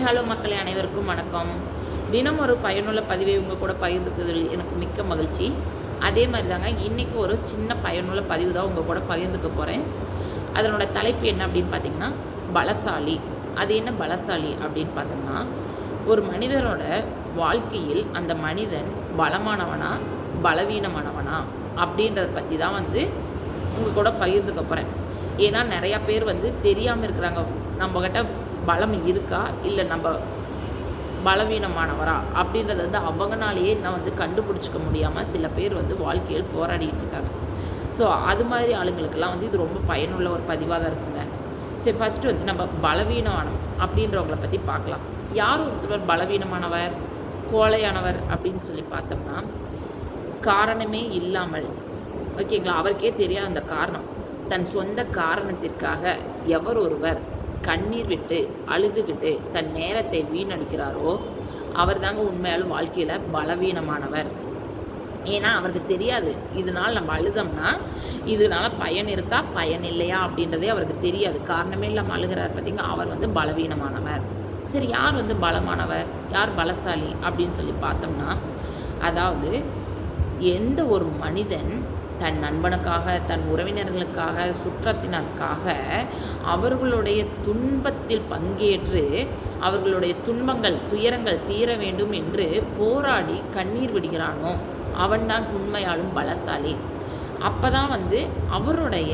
Hi hello மக்களே அனைவருக்கும் வணக்கம். தினம் ஒரு பயனுள்ள பதிவை உங்கள் கூட பகிர்ந்துக்குதில் எனக்கு மிக்க மகிழ்ச்சி. அதே மாதிரி தாங்க இன்றைக்கி ஒரு சின்ன பயனுள்ள பதிவு தான் உங்கள் கூட பகிர்ந்துக்க போகிறேன் அதனோட தலைப்பு என்ன அப்படின்னு பார்த்திங்கன்னா பலசாலி. அது என்ன பலசாலி அப்படின்னு பார்த்தோம்னா ஒரு மனிதனோட வாழ்க்கையில் அந்த மனிதன் பலமானவனா பலவீனமானவனா அப்படின்றத பற்றி தான் வந்து உங்கள் கூட பகிர்ந்துக்க போகிறேன் ஏன்னா நிறையா பேர் வந்து தெரியாமல் இருக்கிறாங்க. நம்மக்கிட்ட பலம் இருக்கா? இல்லை நம்ம பலவீனமானவரா? அப்படின்றத வந்து அவங்கனாலேயே நான் வந்து கண்டுபிடிச்சிக்க முடியாமல் சில பேர் வந்து வாழ்க்கையில் போராடிட்டு இருக்காங்க. ஸோ அது மாதிரி ஆளுங்களுக்கெல்லாம் வந்து இது ரொம்ப பயனுள்ள ஒரு பதிவாக தான் இருக்குங்க. சரி ஃபஸ்ட்டு வந்து நம்ம பலவீனமானம் அப்படின்றவங்கள பற்றி பார்க்கலாம். யார் ஒருத்தர் பலவீனமானவர் கோழையானவர் அப்படின்னு சொல்லி பார்த்தோம்னா காரணமே இல்லாமல் ஓகேங்களா? அவருக்கே தெரியாத அந்த காரணம். தன் சொந்த காரணத்திற்காக எவர் ஒருவர் கண்ணீர் விட்டு அழுதுகிட்டு தன் நேரத்தை வீணடிக்கிறாரோ அவர் தாங்க உண்மையாலும் வாழ்க்கையில் பலவீனமானவர். ஏன்னா அவருக்கு தெரியாது இதனால் நம்ம அழுதோம்னா இதனால் பயன் இருக்கா பயன் இல்லையா அப்படின்றதே அவருக்கு தெரியாது. காரணமே இல்லாமல் அழுகிறார் பார்த்திங்க அவர் வந்து பலவீனமானவர். சரி யார் வந்து பலமானவர்? யார் பலசாலி அப்படின்னு சொல்லி பார்த்தோம்னா அதாவது எந்த ஒரு மனிதன் தன் நண்பனுக்காக தன் உறவினர்களுக்காக சுற்றத்தினருக்காக அவர்களுடைய துன்பத்தில் பங்கேற்று அவர்களுடைய துன்பங்கள் துயரங்கள் தீர வேண்டும் என்று போராடி கண்ணீர் விடுகிறானோ? அவன்தான் உண்மையாலும் பலசாலி. அப்போ தான் வந்து அவருடைய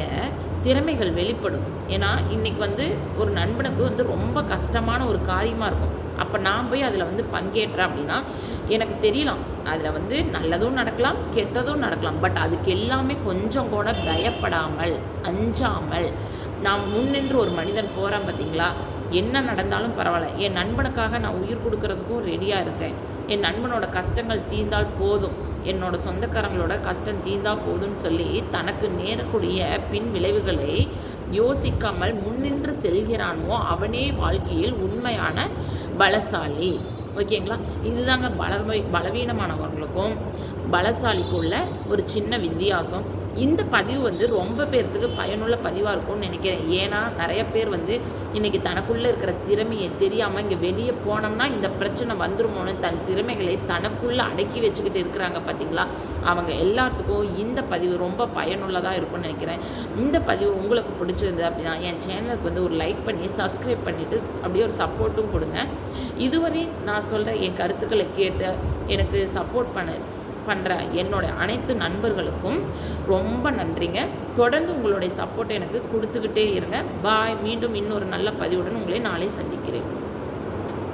திறமைகள் வெளிப்படும். ஏன்னா இன்றைக்கி வந்து ஒரு நண்பனுக்கு வந்து ரொம்ப கஷ்டமான ஒரு காரியமாக இருக்கும். அப்போ நான் போய் அதில் வந்து பங்கேற்றேன் அப்படின்னா எனக்கு தெரியலாம். அதில் வந்து நல்லதும் நடக்கலாம் கெட்டதும் நடக்கலாம். பட் அதுக்கு எல்லாமே கொஞ்சம் கூட பயப்படாமல் அஞ்சாமல் நான் முன்னின்று ஒரு மனிதன் போகிறேன் பார்த்தீங்களா என்ன நடந்தாலும் பரவாயில்ல. என் நண்பனுக்காக நான் உயிர் கொடுக்கறதுக்கும் ரெடியாக இருக்கேன். என் நண்பனோட கஷ்டங்கள் தீர்ந்தால் போதும். என்னோட சொந்தக்காரங்களோட கஷ்டம் தீந்தா போதும்னு சொல்லி தனக்கு நேரக்கூடிய பின் விளைவுகளை யோசிக்காமல் முன்னின்று செல்கிறானோ அவனே வாழ்க்கையில் உண்மையான பலசாலி. ஓகேங்களா இதுதாங்க பலமை பலவீனமானவர்களுக்கும் பலசாலிக்கும் உள்ள ஒரு சின்ன வித்தியாசம். இந்த பதிவு வந்து ரொம்ப பேர்த்துக்கு பயனுள்ள பதிவாக இருக்கும்னு நினைக்கிறேன். ஏன்னா நிறைய பேர் வந்து இன்றைக்கி தனக்குள்ளே இருக்கிற திறமையை தெரியாமல் இங்கே வெளியே போனோம்னா இந்த பிரச்சனை வந்துருமோன்னு தன் திறமைகளை தனக்குள்ளே அடக்கி வச்சுக்கிட்டு இருக்கிறாங்க பார்த்தீங்களா அவங்க எல்லாத்துக்கும் இந்த பதிவு ரொம்ப பயனுள்ளதாக இருக்கும்னு நினைக்கிறேன். இந்த பதிவு உங்களுக்கு பிடிச்சிருந்தது அப்படின்னா என் சேனலுக்கு வந்து ஒரு லைக் பண்ணி சப்ஸ்கிரைப் பண்ணிவிட்டு அப்படியே ஒரு சப்போர்ட்டும் கொடுங்க. இதுவரை நான் சொல்கிற என் கருத்துக்களை கேட்டு எனக்கு சப்போர்ட் பண்ண. பண்ணுற என்னோட அனைத்து நண்பர்களுக்கும் ரொம்ப நன்றிங்க. தொடர்ந்து உங்களுடைய சப்போர்ட்டை எனக்கு கொடுத்துக்கிட்டே இருங்க. பாய் மீண்டும் இன்னொரு நல்ல பதிவுடன் உங்களை நாளை சந்திக்கிறேன்.